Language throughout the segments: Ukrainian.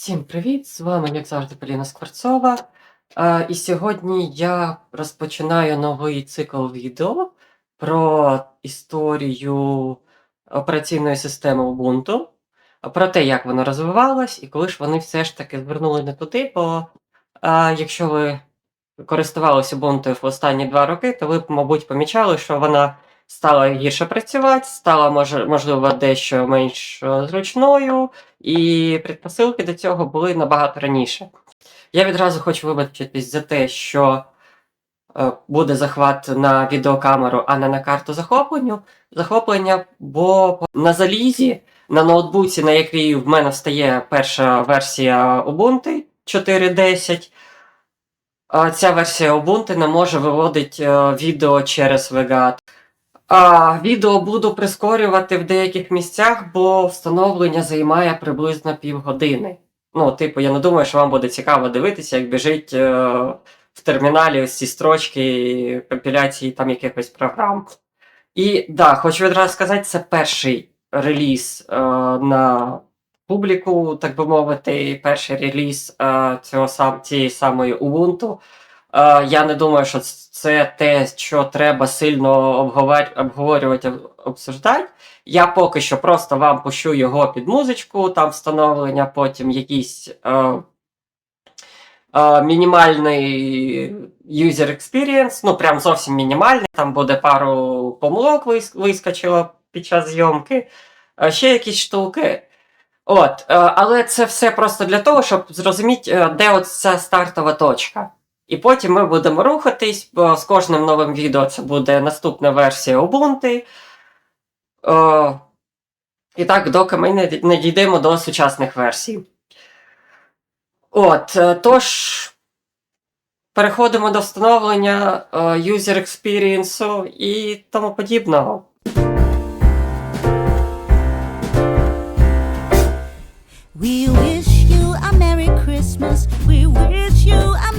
Всім привіт! З вами, як завжди, Поліна Скворцова. Е, і сьогодні я розпочинаю новий цикл відео про історію операційної системи Ubuntu, про те, як воно розвивалось, і коли ж вони все ж таки звернули не туди, бо е, якщо ви користувалися Ubuntu в останні два роки, то ви мабуть, помічали, що вона стала гірше працювати, стала, можливо, дещо менш е, зручною, і предпосилки до цього були набагато раніше. Я відразу хочу вибачитись за те, що е, буде захват на відеокамеру, а не на карту захопленню. захоплення, бо на залізі, на ноутбуці, на якій в мене встає перша версія Ubuntu 4.10, ця версія Ubuntu не може виводити е, відео через VGA. Відео буду прискорювати в деяких місцях, бо встановлення займає приблизно півгодини. Ну, типу, я не думаю, що вам буде цікаво дивитися, як біжить е, в терміналі ось ці строчки компіляції там якихось програм. І да, хочу відразу сказати, це перший реліз е, на публіку, так би мовити, перший реліз е, цього сам, цієї самої Ubuntu. Е, я не думаю, що це те, що треба сильно обговорювати, об- обсуждати. Я поки що просто вам пущу його під музичку, там встановлення, потім якийсь е, е, мінімальний user experience, ну прям зовсім мінімальний, там буде пару помилок вискочило під час зйомки, е, ще якісь штуки. От, е, але це все просто для того, щоб зрозуміти, е, де от ця стартова точка. І потім ми будемо рухатись, бо з кожним новим відео це буде наступна версія Ubuntu. О, і так, доки ми не, не дійдемо до сучасних версій. От, е, тож, переходимо до встановлення е, user experience і тому подібного. We wish you a Merry Christmas. We wish you a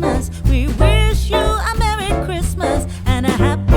Christmas. We wish you a Merry Christmas and a Happy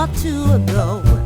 or two ago.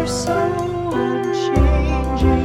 are so unchanging.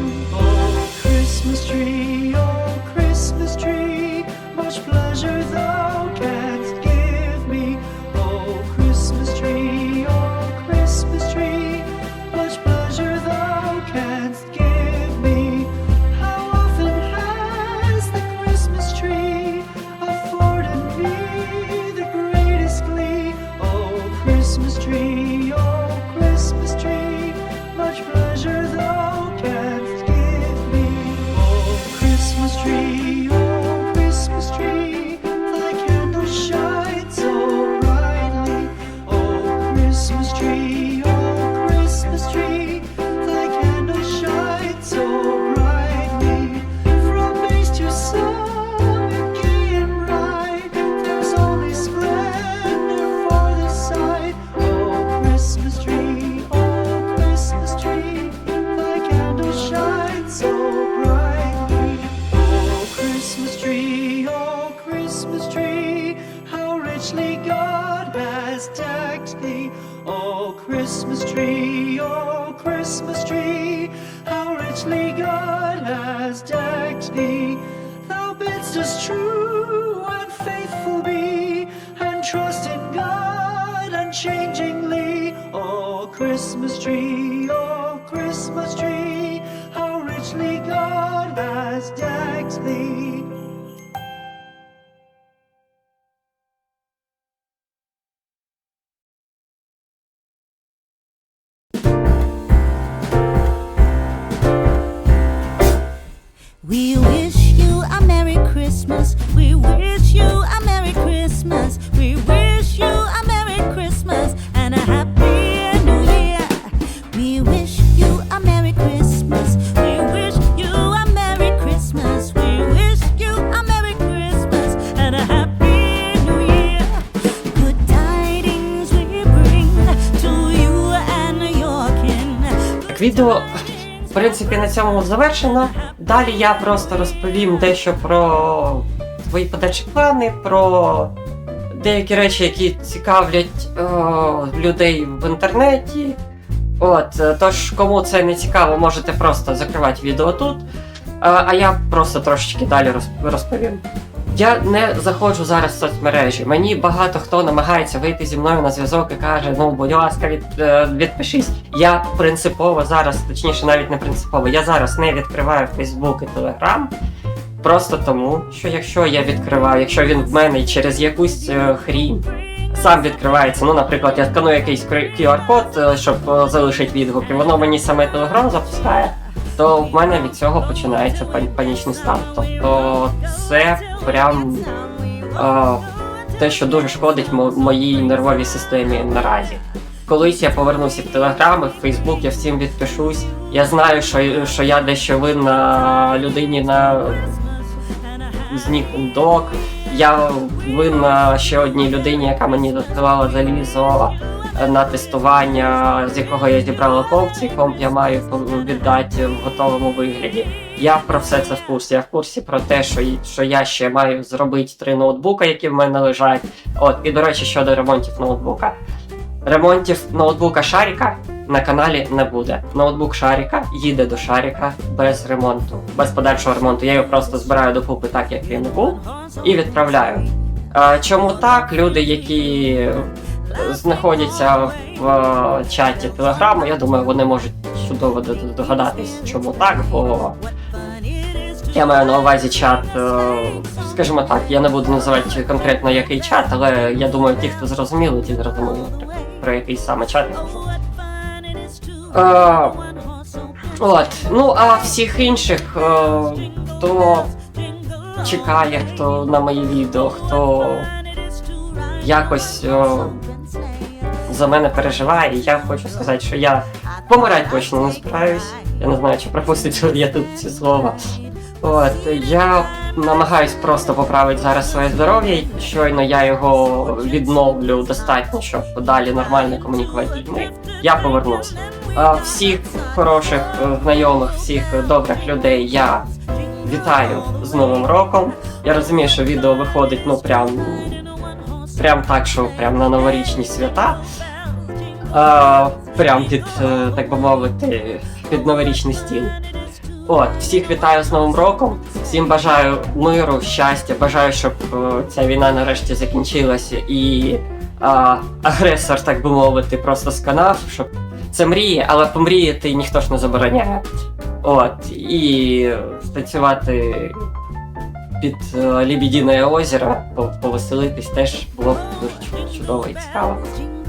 Thee. Oh, Christmas tree, oh, Christmas tree, how richly God has decked thee. Thou bidst us true and faithful be, and trust in God unchangingly. Oh, Christmas tree, oh, Christmas tree, how richly God has decked thee. Відео, в принципі, на цьому завершено. Далі я просто розповім дещо про свої подальші плани, про деякі речі, які цікавлять е, людей в інтернеті. От, е, тож, кому це не цікаво, можете просто закривати відео тут. Е, а я просто трошечки далі розповім. Я не заходжу зараз в соцмережі. Мені багато хто намагається вийти зі мною на зв'язок і каже: ну, будь ласка, від, е, відпишись. Я принципово зараз, точніше, навіть не принципово, я зараз не відкриваю Facebook і Telegram. Просто тому, що якщо я відкриваю, якщо він в мене через якусь е, хрінь сам відкривається, ну, наприклад, я сканую якийсь QR-код, е, щоб залишити відгук, і воно мені саме Telegram запускає, то в мене від цього починається панічний стан. Тобто це прям е, те, що дуже шкодить мо- моїй нервовій системі наразі. Колись я повернуся в Телеграм в Фейсбук, я всім відпишусь. Я знаю, що, що я дещо винна людині на з док. Я винна ще одній людині, яка мені додавала залізо на тестування, з якого я зібрала комп, цей комп я маю віддати в готовому вигляді. Я про все це в курсі. Я в курсі про те, що, що я ще маю зробити три ноутбука, які в мене лежать. От, і до речі, щодо ремонтів ноутбука. Ремонтів ноутбука Шаріка на каналі не буде. Ноутбук Шаріка їде до Шаріка без ремонту, без подальшого ремонту. Я його просто збираю докупи так, як він був, і відправляю. Чому так? Люди, які знаходяться в чаті Телеграму, я думаю, вони можуть чудово догадатись, чому так, бо я маю на увазі чат, е, скажімо так, я не буду називати конкретно який чат, але я думаю, ті, хто зрозуміли, ті зрозуміли про, який саме чат кажу. Е, От, ну а всіх інших, е, хто чекає, хто на мої відео, хто якось за мене переживає, я хочу сказати, що я помирати точно не збираюсь. Я не знаю, чи пропустить я тут ці слова. От, я намагаюсь просто поправити зараз своє здоров'я, щойно я його відновлю достатньо, щоб далі нормально комунікувати з людьми. Я повернусь. Всіх хороших е, знайомих, всіх добрих людей я вітаю з Новим роком. Я розумію, що відео виходить ну прям, прям так, що прям на новорічні свята. Прям під, е, так би мовити, під новорічний стіл. От, всіх вітаю з Новим роком, всім бажаю миру, щастя, бажаю, щоб е, ця війна нарешті закінчилася і а, агресор, так би мовити, просто сканав, щоб це мріє, але помріяти ніхто ж не забороняє. От, і станцювати під Лібідіне озеро, по- повеселитись теж було б дуже чудово і цікаво.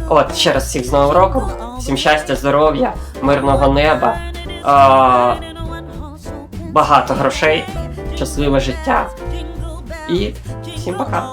От, ще раз всіх з Новим роком, всім щастя, здоров'я, мирного неба, е, багато грошей, щасливе життя і всім пока.